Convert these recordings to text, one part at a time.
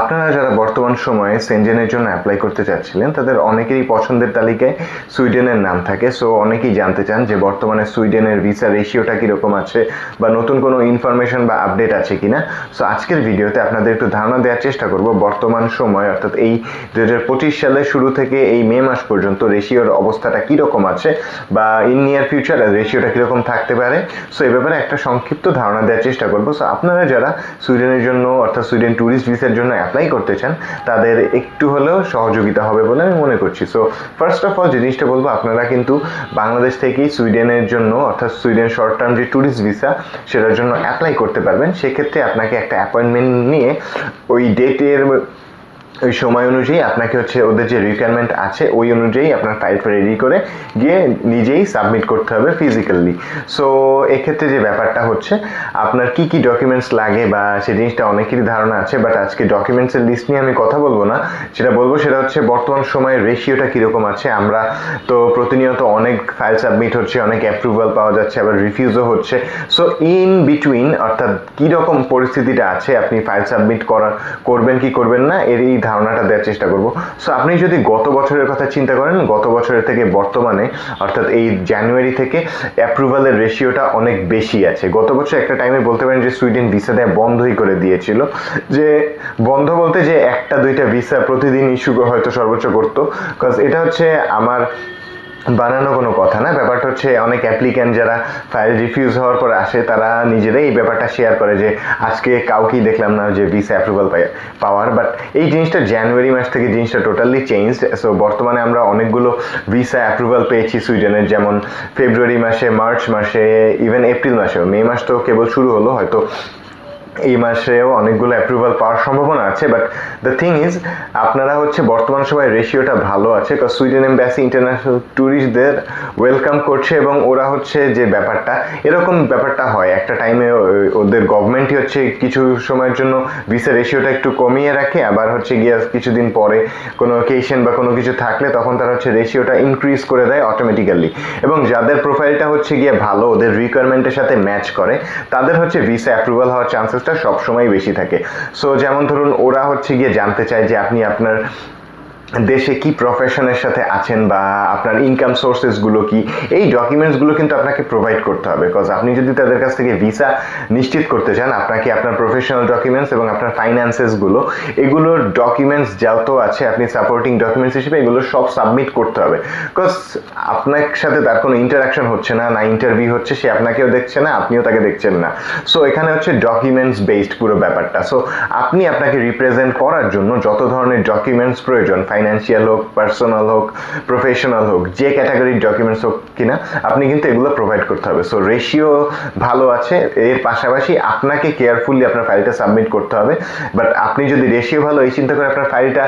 আপনারা যারা বর্তমান সময়ে সেনজেনের জন্য অ্যাপ্লাই করতে চাচ্ছিলেন, তাদের অনেকেরই পছন্দের তালিকায় সুইডেনের নাম থাকে। সো অনেকেই জানতে চান যে বর্তমানে সুইডেনের ভিসা রেশিওটা কীরকম আছে বা নতুন কোনো ইনফরমেশন বা আপডেট আছে কি না সো আজকের ভিডিওতে আপনাদের একটু ধারণা দেওয়ার চেষ্টা করব বর্তমান সময়, অর্থাৎ এই দু হাজার পঁচিশ সালের শুরু থেকে এই মে মাস পর্যন্ত রেশিওর অবস্থাটা কীরকম আছে বা ইন নিয়ার ফিউচার রেশিওটা কীরকম থাকতে পারে। সো এ ব্যাপারে একটা সংক্ষিপ্ত ধারণা দেওয়ার চেষ্টা করব। সো আপনারা যারা সুইডেনের জন্য, অর্থাৎ সুইডেন ট্যুরিস্ট ভিসার জন্য অ্যাপ্লাই করতে চান, তাদের একটু হলেও সহযোগিতা হবে বলে আমি মনে করছি। সো ফার্স্ট অফ অল জিনিসটা বলব, আপনারা কিন্তু বাংলাদেশ থেকেই সুইডেনের জন্য, অর্থাৎ সুইডেন শর্ট টার্ম যে ট্যুরিস্ট ভিসা সেটার জন্য অ্যাপ্লাই করতে পারবেন। সেক্ষেত্রে আপনাকে একটা অ্যাপয়েন্টমেন্ট নিয়ে ওই ডেটের ওই সময় অনুযায়ী আপনাকে হচ্ছে ওদের যে রিকোয়ারমেন্ট আছে, ওই অনুযায়ী আপনার ফাইলটা রেডি করে গিয়ে নিজেই সাবমিট করতে হবে ফিজিক্যালি সো এক্ষেত্রে যে ব্যাপারটা হচ্ছে, আপনার কি কি ডকুমেন্টস লাগে বা সেই জিনিসটা অনেকেরই ধারণা আছে বাট আজকে ডকুমেন্টসের লিস্ট নিয়ে আমি কথা বলব না। যেটা বলব সেটা হচ্ছে বর্তমান সময়ে রেশিওটা কীরকম আছে, আমরা তো প্রতিনিয়ত অনেক ফাইল সাবমিট হচ্ছে, অনেক অ্যাপ্রুভাল পাওয়া যাচ্ছে, আবার রিফিউজও হচ্ছে। সো ইন বিটুইন অর্থাৎ কীরকম পরিস্থিতিটা আছে, আপনি ফাইল সাবমিট করা, করবেন কি করবেন না, এর এই ধারণাটা দেওয়ার চেষ্টা করব। সো আপনি যদি গত বছরের কথা চিন্তা করেন, গত বছরের থেকে বর্তমানে, অর্থাৎ এই জানুয়ারি থেকে অ্যাপ্রুভালের রেশিওটা অনেক বেশি আছে। গত বছর একটা টাইমে বলতে পারেন যে সুইডেন ভিসা দেওয়া বন্ধই করে দিয়েছিল। যে, বন্ধ বলতে যে, একটা, দুইটা ভিসা প্রতিদিন ইস্যু হয়তো সর্বোচ্চ করতো। বিকজ এটা হচ্ছে আমার বানানো কোনো কথা না। ব্যাপারটা হচ্ছে অনেক অ্যাপ্লিক্যান্ট যারা ফাইল রিফিউজ হওয়ার পর আসে, তারা নিজেরাই এই ব্যাপারটা শেয়ার করে যে, আজকে কাউকেই দেখলাম না যে ভিসা অ্যাপ্রুভাল পাওয়ার। বাট এই জিনিসটা জানুয়ারি মাস থেকে জিনিসটা টোটালি চেঞ্জ সো বর্তমানে আমরা অনেকগুলো ভিসা অ্যাপ্রুভাল পেয়েছি সুইডেনের। যেমন ফেব্রুয়ারি মাসে মার্চ মাসে ইভেন এপ্রিল মাসেও। মে মাস তো কেবল শুরু হলো, হয়তো এই মাসেও অনেকগুলো অ্যাপ্রুভাল পাওয়ার সম্ভাবনা আছে বাট দ্য থিং ইজ আপনারা হচ্ছে বর্তমান সময় রেশিওটা ভালো আছে কারণ সুইডেন এম্বাসি ইন্টারন্যাশনাল ট্যুরিস্টদের ওয়েলকাম করছে এবং ওরা হচ্ছে যে ব্যাপারটা, এরকম ব্যাপারটা হয়। একটা টাইমে ওদের গভর্নমেন্টই হচ্ছে কিছু সময়ের জন্য ভিসা রেশিওটা একটু কমিয়ে রাখে, আবার হচ্ছে গিয়ে কিছুদিন পরে কোনো অকেশন বা কোনো কিছু থাকলে তখন তারা হচ্ছে রেশিওটা ইনক্রিজ করে দেয় অটোমেটিক্যালি এবং যাদের প্রোফাইলটা হচ্ছে গিয়ে ভালো, ওদের রিকোয়ারমেন্টের সাথে ম্যাচ করে, তাদের হচ্ছে ভিসা অ্যাপ্রুভাল হওয়ার চান্সেস চান্সেসটা সবসময় বেশি থাকে। সো যেমন ধরুন ওরা হচ্ছে গিয়ে জানতে চায় যে আপনি আপনার দেশে কি প্রফেশনের সাথে আছেন বা আপনার ইনকাম সোর্সেসগুলো কি, এই ডকুমেন্টসগুলো কিন্তু আপনাকে প্রোভাইড করতে হবে। বিকজ আপনি যদি তাদের কাছ থেকে ভিসা নিশ্চিত করতে চান, আপনাকে আপনার প্রফেশনাল ডকুমেন্টস এবং আপনার ফাইন্যান্সেসগুলো এগুলোর ডকুমেন্টস যত আছে, আপনি সাপোর্টিং ডকুমেন্টস হিসেবে এগুলো সব সাবমিট করতে হবে। বিকজ আপনার সাথে তার কোনো ইন্টারাকশন হচ্ছে না না ইন্টারভিউ হচ্ছে, সে আপনাকেও দেখছে না, আপনিও তাকে দেখছেন না। সো এখানে হচ্ছে ডকুমেন্টস বেসড পুরো ব্যাপারটা। সো আপনি আপনাকে রিপ্রেজেন্ট করার জন্য যত ধরনের ডকুমেন্টস প্রয়োজন ফাইন্যান্সিয়াল হোক পার্সোনাল হোক প্রফেশনাল হোক, যে ক্যাটাগরির ডকুমেন্টস হোক কিনা, আপনি কিন্তু এগুলো প্রোভাইড করতে হবে। সো রেশিও ভালো আছে। এর পাশাপাশি আপনাকে কেয়ারফুলি আপনার ফাইলটা সাবমিট করতে হবে। বাট আপনি যদি রেশিও ভালো, এই চিন্তা করে আপনার ফাইলটা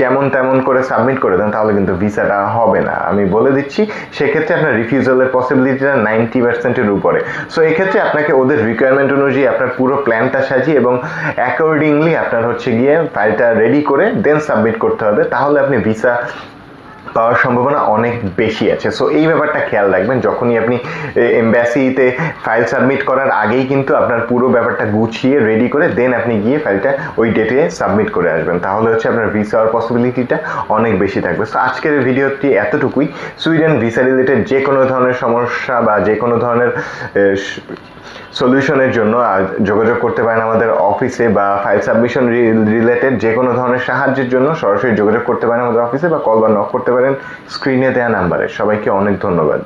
যেমন তেমন করে সাবমিট করে দেন, তাহলে কিন্তু ভিসাটা হবে না। আমি বলে দিচ্ছি, সেক্ষেত্রে আপনার রিফিউজালের পসিবিলিটিটা নাইনটি পার্সেন্টের উপরে। সো এক্ষেত্রে আপনাকে ওদের রিকোয়ারমেন্ট অনুযায়ী আপনার পুরো প্ল্যানটা সাজিয়ে এবং অ্যাকর্ডিংলি আপনার হচ্ছে গিয়ে ফাইলটা রেডি করে দেন সাবমিট করতে হবে। তাহলে আপনি ভিসা পাওয়ার সম্ভাবনা অনেক বেশি আছে। সো এই ব্যাপারটা খেয়াল রাখবেন, যখনই আপনি এম্বাসিতে ফাইল সাবমিট করার আগেই কিন্তু আপনার পুরো ব্যাপারটা গুছিয়ে রেডি করে দেন আপনি গিয়ে ফাইলটা ওই ডেটে সাবমিট করে আসবেন। তাহলে হচ্ছে আপনার ভিসা হওয়ার পসিবিলিটিটা অনেক বেশি থাকবে। সো আজকের ভিডিওটি এতটুকুই। সুইডেন ভিসা রিলেটেড যে কোনো ধরনের সমস্যা বা যে কোনো ধরনের সলিউশনের জন্য যোগাযোগ করতে পারেন আমাদের অফিসে বা ফাইল সাবমিশন রিলেটেড যে কোনো ধরনের সাহায্যের জন্য সরাসরি যোগাযোগ করতে পারেন আমাদের অফিসে বা কল বা নক করতে পারেন। স্ক্রিনে দেওয়া নাম্বারে সবাইকে অনেক ধন্যবাদ।